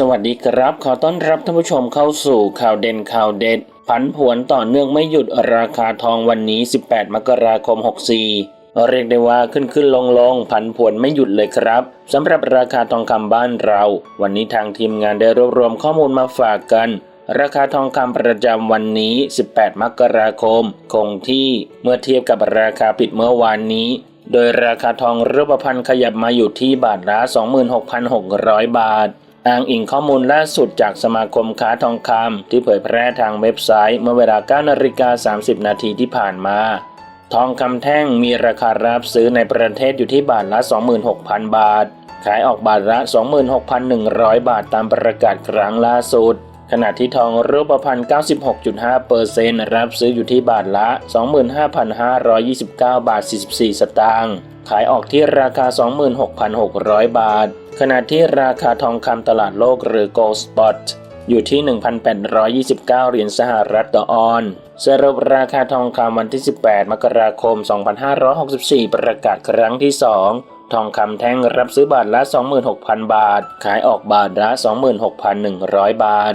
สวัสดีครับ ขอต้อนรับท่านผู้ชมเข้าสู่ข่าวเด่นข่าวเด็ด ผันผวนต่อเนื่องไม่หยุดราคาทองวันนี้ 18 มกราคม 64 เรียกได้ว่าขึ้นขึ้นลงลงผันผวนไม่หยุดเลยครับสำหรับราคาทองคำบ้านเรา วันนี้ทางทีมงานได้รวบรวมข้อมูลมาฝากกัน ราคาทองคำประจำวันนี้ 18 มกราคม คงที่เมื่อเทียบกับราคาปิดเมื่อวานนี้ โดยราคาทองรูปพรรณขยับมาอยู่ที่บาทละ 26,600 บาท อ้างอิงข้อมูลล่าสุดจากสมาคมค้าทองคำที่เผยแพร่ทางเว็บไซต์เมื่อเวลา9นาฬิกา30 นาทีที่ผ่านมา ทองคำแท่งมีราคารับซื้อในประเทศอยู่ที่บาทละ 26,000 บาท ขายออกบาทละ 26,100 บาทตามประกาศครั้งล่าสุด ขณะที่ทองรูปพรรณ96.5เปอร์เซ็นต์รับซื้ออยู่ที่บาทละ 25,529 บาท 44 สตางค์ ขายออกที่ราคา 26,600 บาท ขณะที่ราคาทองคำตลาดโลกหรือ Gold Spot อยู่ที่ 1,829 เหรียญสหรัฐต่อออนซ์สรุปราคาทองคำวันที่ 18 มกราคม 2564 ประกาศครั้งที่ 2 ทองคำแท่งรับซื้อบาทละ 26,000 บาท ขายออกบาทละ 26,100 บาท